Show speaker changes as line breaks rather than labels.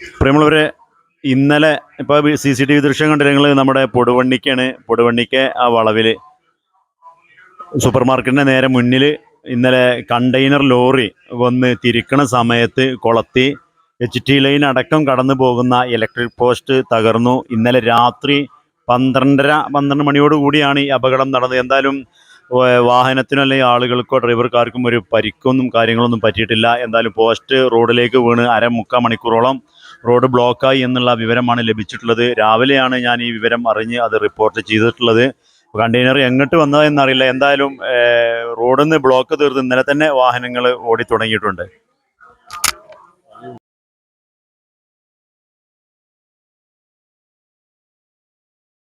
പ്രിയമുള്ളവരെ ഇന്നലെ ഇപ്പോൾ സി സി ടി വി ദൃശ്യം കണ്ടില്ലെങ്കിൽ നമ്മുടെ പൊടുവണ്ണിക്കാണ് പൊടുവണ്ണിക്ക് ആ വളവിൽ സൂപ്പർ മാർക്കറ്റിന്റെ നേരെ മുന്നിൽ ഇന്നലെ കണ്ടെയ്നർ ലോറി വന്ന് തിരിക്കണ സമയത്ത് കൊളത്തി എച്ച് ടി ലൈൻ അടക്കം കടന്നു പോകുന്ന ഇലക്ട്രിക് പോസ്റ്റ് തകർന്നു. ഇന്നലെ രാത്രി പന്ത്രണ്ടര പന്ത്രണ്ട് മണിയോട് കൂടിയാണ് ഈ അപകടം നടന്നത്. എന്തായാലും വാഹനത്തിനോ അല്ലെങ്കിൽ ആളുകൾക്കോ ഡ്രൈവർക്കാർക്കും ഒരു പരിക്കൊന്നും കാര്യങ്ങളൊന്നും പറ്റിയിട്ടില്ല. എന്തായാലും പോസ്റ്റ് റോഡിലേക്ക് വീണ് അര മുക്കാൽ മണിക്കൂറോളം റോഡ് ബ്ലോക്കായി എന്നുള്ള വിവരമാണ് ലഭിച്ചിട്ടുള്ളത്. രാവിലെയാണ് ഞാൻ ഈ വിവരം അറിഞ്ഞ് അത് റിപ്പോർട്ട് ചെയ്തിട്ടുള്ളത്. കണ്ടെയ്നർ എങ്ങോട്ട് വന്നതെന്നറിയില്ല. എന്തായാലും റോഡിൽ നിന്ന് ബ്ലോക്ക് തീർത്ത് ഇന്നലെ തന്നെ വാഹനങ്ങൾ ഓടി തുടങ്ങിയിട്ടുണ്ട്